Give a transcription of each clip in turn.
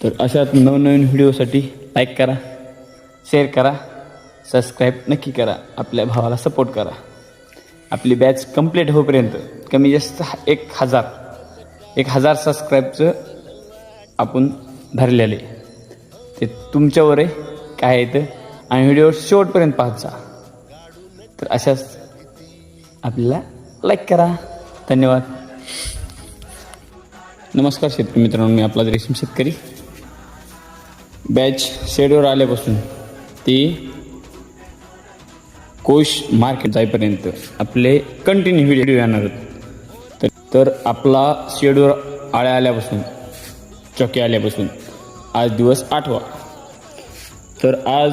तर अशाच नवनवीन व्हिडिओसाठी लाईक करा शेअर करा सबस्क्राईब नक्की करा आपल्या भावाला सपोर्ट करा. आपली बॅच कंप्लीट होईपर्यंत कमी जास्त एक हजार एक हजार सबस्क्राईबचं आपण धरलेले ते तुमच्यावर आहे काय येतं आणि व्हिडिओ शेवटपर्यंत पाहत जा. तर अशाच आपल्याला लाईक करा. धन्यवाद. नमस्कार शेतकरी मित्रांनो मी आपला रेशीम शेतकरी. बॅच शेडवर आल्यापासून ती कोश मार्केट जाईपर्यंत आपले कंटिन्यू व्हिडिओ येणार तर तर आपला शेडवर आळ्या आल्यापासून चॉकी आल्यापासून आज दिवस आठवा. तर आज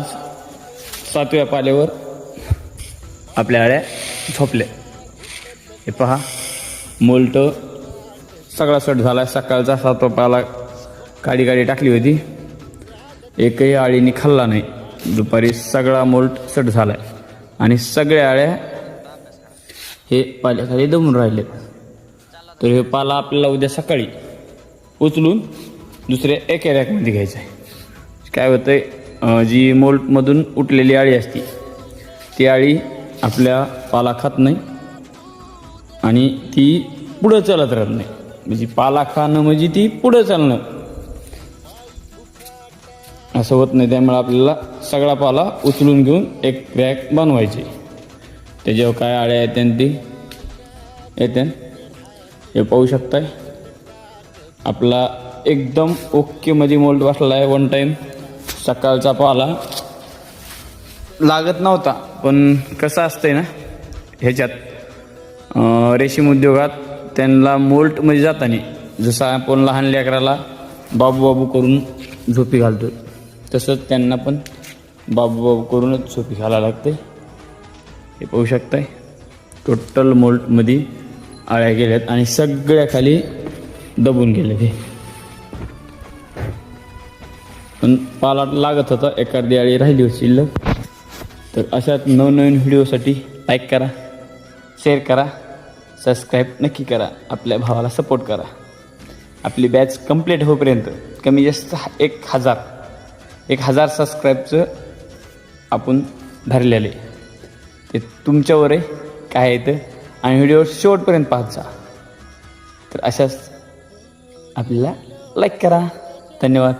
सातव्या पाल्यावर आपल्या आळ्या झोपल्या. हे पहा मोलट सगळा सट झाला. सकाळचा सातवा पाला काडी काडी टाकली होती. एकही आळीने खाल्ला नाही. दुपारी सगळा मोल्ट सट झाला आहे आणि सगळ्या आळ्या हे पाल्याखाली दमून राहिलेत. तर हे पाला आपल्याला उद्या सकाळी उचलून दुसऱ्या एका रॅकमध्ये घ्यायचं आहे. काय होतंय जी मोल्टमधून उठलेली आळी असती ती आळी आपल्या पाला खात नाही आणि ती पुढं चालत राहत नाही. म्हणजे पाला खाणं म्हणजे ती पुढं चालणं. असं होत नाही. त्यामुळे आपल्याला सगळा पाला उचलून घेऊन एक रॅक बनवायची. त्याच्यावर काय आळ्या येत्यान ती येत्यान हे पाहू शकताय. आपला एकदम ओकेमध्ये मोल्ड बसला आहे वन टाईम सकाळचा पाला लागत नव्हता पण कसं असतंय ना ह्याच्यात रेशीम उद्योगात त्यांना मोल्टमध्ये जाताना जसं आपण लहान लेकराला बाबू बाबू करून झोपी घालतो तसंच त्यांना पण बाबू बाबू करूनच झोपी घालायला लागते. हे पाहू शकताय. टोटल मोल्टमध्ये आळ्या गेल्यात आणि सगळ्या खाली दबून गेले ते. पण पाला लागत होता. एखादी आळी राहिली होती शिल्लक. तर अशाच नवनवीन व्हिडिओसाठी लाईक करा शेअर करा सबस्क्राईब नक्की करा. आपल्या भावाला सपोर्ट करा. आपली बॅच कंप्लीट होईपर्यंत कमी जास्त एक हजार एक हजार सबस्क्राईबचं आपण धरलेले. ते तुमच्यावर आहे काय आहे तर आणि व्हिडिओ शेवटपर्यंत पाहत जा. तर अशाच आपल्याला लाईक करा. धन्यवाद.